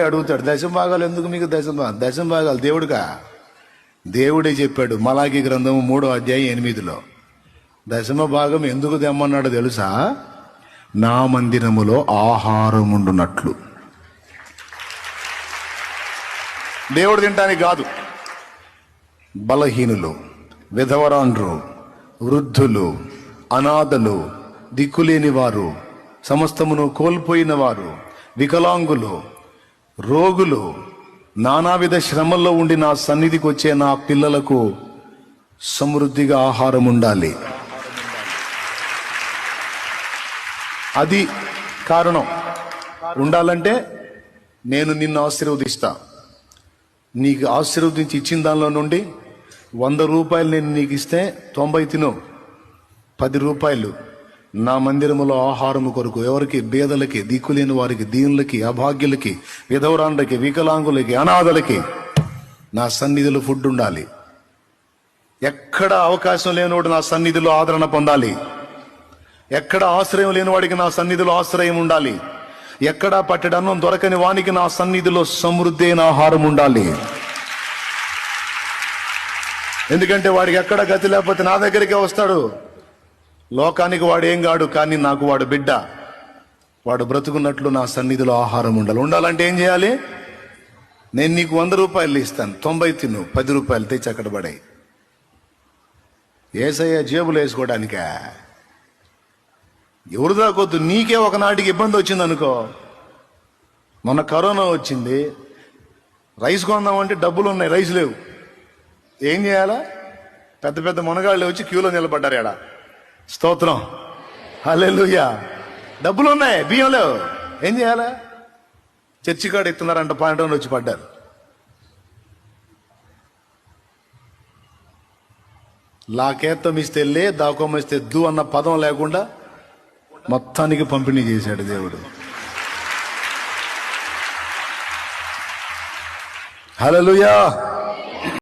అడుగుతాడు దశ భాగాలు ఎందుకు మీకు దశం దశ భాగాలు దేవుడుగా దేవుడే చెప్పాడు మలాకి గ్రంథము మూడో అధ్యాయం ఎనిమిదిలో. దశమ భాగం ఎందుకు తెమ్మన్నాడు తెలుసా? నా మందిరములో ఆహారం ఉండునట్లు. దేవుడు తింటానికి కాదు బలహీనులు విధవరాండ్రు వృద్ధులు అనాథలు దిక్కులేని వారు సమస్తమును కోల్పోయిన వారు వికలాంగులు రోగులు నానావిధ శ్రమల్లో ఉండి నా సన్నిధికి వచ్చే నా పిల్లలకు సమృద్ధిగా ఆహారం ఉండాలి. అది కారణం. ఉండాలంటే నేను నిన్ను ఆశీర్వదిస్తా. నీకు ఆశీర్వదించి ఇచ్చిన దానిలో నుండి వంద రూపాయలు నేను నీకు ఇస్తే తొంభై తిను పది రూపాయలు. నా మందిరములో ఆహారము కొరకు ఎవరికి బేదలకి దిక్కులేని వారికి దీనులకి అభాగ్యులకి విధవరాండ్లకి వికలాంగులకి అనాథలకి నా సన్నిధిలో ఫుడ్ ఉండాలి. ఎక్కడ అవకాశం లేనివాడు నా సన్నిధిలో ఆదరణ పొందాలి. ఎక్కడ ఆశ్రయం లేనివాడికి నా సన్నిధిలో ఆశ్రయం ఉండాలి. ఎక్కడ పట్టడన్నం దొరకని వానికి నా సన్నిధిలో సమృద్ధి అయిన ఆహారం ఉండాలి. ఎందుకంటే వాడికి ఎక్కడ గతి లేకపోతే నా దగ్గరికే వస్తాడు. లోకానికి వాడు ఏం కాడు కానీ నాకు వాడు బిడ్డ. వాడు బ్రతుకున్నట్లు నా సన్నిధిలో ఆహారం ఉండాలి. ఉండాలంటే ఏం చేయాలి? నేను నీకు వంద రూపాయలు ఇస్తాను. తొంభై తిను పది రూపాయలు తెచ్చి అక్కడ పడాయి. ఏసయ్య జేబులు వేసుకోవడానికా? ఎవరు దాకొద్దు? నీకే ఒకనాటికి ఇబ్బంది వచ్చింది అనుకో మొన్న కరోనా వచ్చింది. రైస్ కొందామంటే డబ్బులు ఉన్నాయి రైస్ లేవు. ఏం చేయాలా? పెద్ద పెద్ద మునగాళ్ళు వచ్చి క్యూలో నిలబడ్డారు ఎడా స్తోత్రం. హల్లెలూయా. డబ్బులు ఉన్నాయి బియ్యం లేవు ఏం చేయాలా? చర్చి కాడ ఎత్తున్నారంట పాయింట్ వచ్చి పడ్డారు. లాకేత్తం ఇస్తే లే దాకోమ ఇస్తే దు అన్న పదం లేకుండా మొత్తానికి పంపిణీ చేశాడు దేవుడు. హల్లెలూయా.